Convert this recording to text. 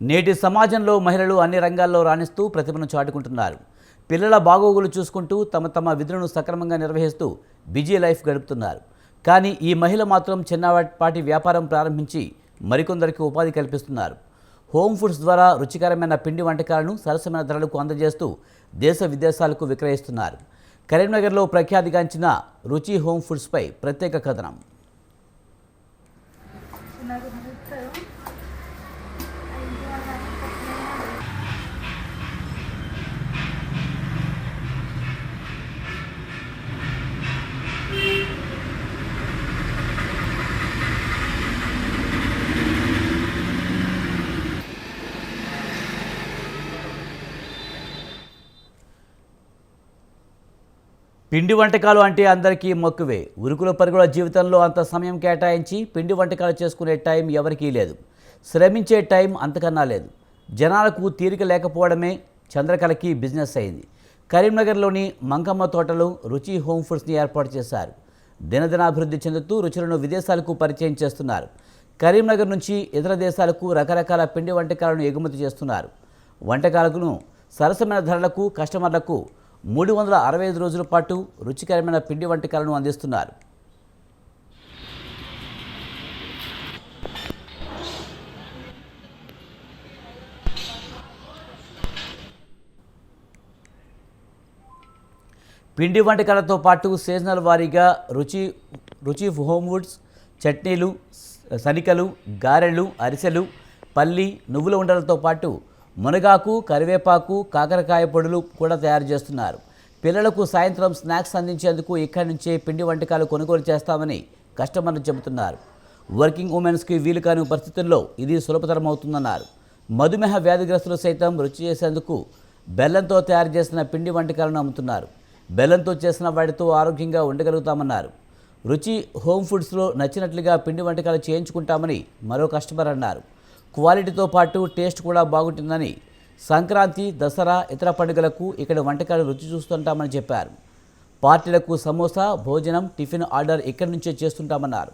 నేటి సమాజంలో మహిళలు అన్ని రంగాల్లో రాణిస్తూ ప్రతిభను చాటుకుంటున్నారు. పిల్లల బాగోగులు చూసుకుంటూ తమ తమ విధులను సక్రమంగా నిర్వహిస్తూ బిజీ లైఫ్ గడుపుతున్నారు. కానీ ఈ మహిళ మాత్రం చిన్నపాటి వ్యాపారం ప్రారంభించి మరికొందరికి ఉపాధి కల్పిస్తున్నారు. హోమ్ ఫుడ్స్ ద్వారా రుచికరమైన పిండి వంటకాలను సరసమైన ధరలకు అందజేస్తూ దేశ విదేశాలకు విక్రయిస్తున్నారు. కరీంనగర్లో ప్రఖ్యాతిగాంచిన రుచి హోమ్ ఫుడ్స్పై ప్రత్యేక కథనం. పిండి వంటకాలు అంటే అందరికీ మక్కువే. ఉరుకుల పరుగుల జీవితంలో అంత సమయం కేటాయించి పిండి వంటకాలు చేసుకునే టైం ఎవరికీ లేదు. శ్రమించే టైం అంతకన్నా లేదు. జనాలకు తీరిక లేకపోవడమే చంద్రకళకి బిజినెస్ అయింది. కరీంనగర్లోని మంకమ్మ తోటలో రుచి హోమ్ ఫుడ్స్ని ఏర్పాటు చేశారు. దినదినాభివృద్ధి చెందుతూ రుచులను విదేశాలకు పరిచయం చేస్తున్నారు. కరీంనగర్ నుంచి ఇతర దేశాలకు రకరకాల పిండి వంటకాలను ఎగుమతి చేస్తున్నారు. వంటకాలను సరసమైన ధరలకు కస్టమర్లకు మూడు వందల అరవై ఐదు రోజుల పాటు రుచికరమైన పిండి వంటకాలను అందిస్తున్నారు. పిండి వంటకాలతో పాటు సీజనల్ వారీగా రుచి రుచి హోమ్వుడ్స్ చట్నీలు సనికలు గారెలు అరిసెలు పల్లి నువ్వుల ఉండలతో పాటు మునగాకు కరివేపాకు కాకరకాయ పొడులు కూడా తయారు చేస్తున్నారు. పిల్లలకు సాయంత్రం స్నాక్స్ అందించేందుకు ఇక్కడి నుంచే పిండి వంటకాలు కొనుగోలు చేస్తామని కస్టమర్లు చెబుతున్నారు. వర్కింగ్ ఉమెన్స్కి వీలు కాని పరిస్థితుల్లో ఇది సులభతరం అవుతుందన్నారు మధుమేహ వ్యాధిగ్రస్తులు సైతం రుచి చేసేందుకు బెల్లంతో తయారు చేసిన పిండి వంటకాలను అమ్ముతున్నారు. బెల్లంతో చేసిన వాటితో ఆరోగ్యంగా ఉండగలుగుతామన్నారు. రుచి హోమ్ ఫుడ్స్లో నచ్చినట్లుగా పిండి వంటకాలు చేయించుకుంటామని మరో కస్టమర్ అన్నారు. క్వాలిటీతో పాటు టేస్ట్ కూడా బాగుంటుందని సంక్రాంతి దసరా ఇతర పండుగలకు ఇక్కడ వంటకాలు రుచి చూస్తుంటామని చెప్పారు. పార్టీలకు సమోసా భోజనం టిఫిన్ ఆర్డర్ ఇక్కడి నుంచే చేస్తుంటామన్నారు.